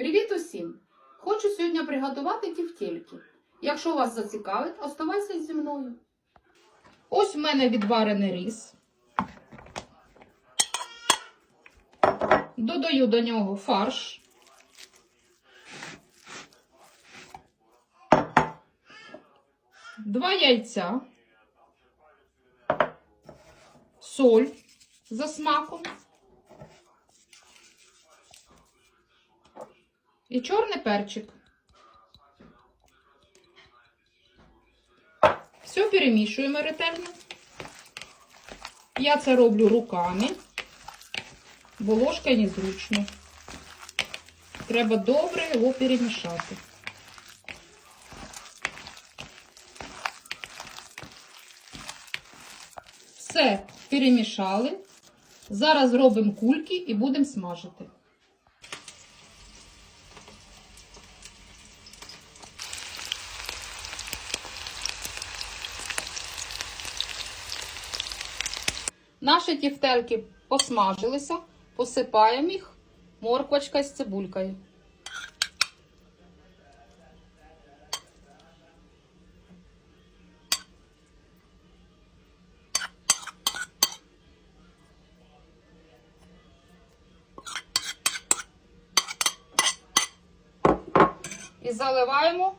Привіт усім! Хочу сьогодні приготувати тівтєльки. Якщо вас зацікавить, оставайся зі мною. Ось в мене відварений рис. Додаю до нього фарш. Два яйця, соль за смаком і чорний перчик. Все перемішуємо ретельно. Я це роблю руками, бо ложкою незручно. Треба добре його перемішати. Все перемішали. Зараз робимо кульки і будемо смажити. Наші тівтельки посмажилися, посипаємо їх морквочкою з цибулькою. І заливаємо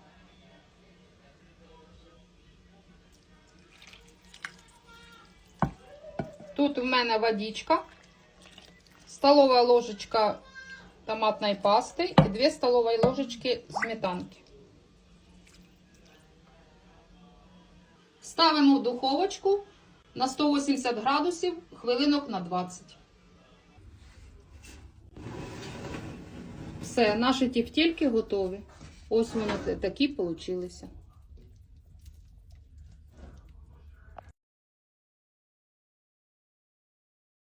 Тут в мене водичка, столова ложечка томатної пасти і 2 столові ложечки сметанки. Ставимо в духовочку на 180 градусів хвилинок на 20. Все, наші тівтільки готові. Ось вони такі получилися.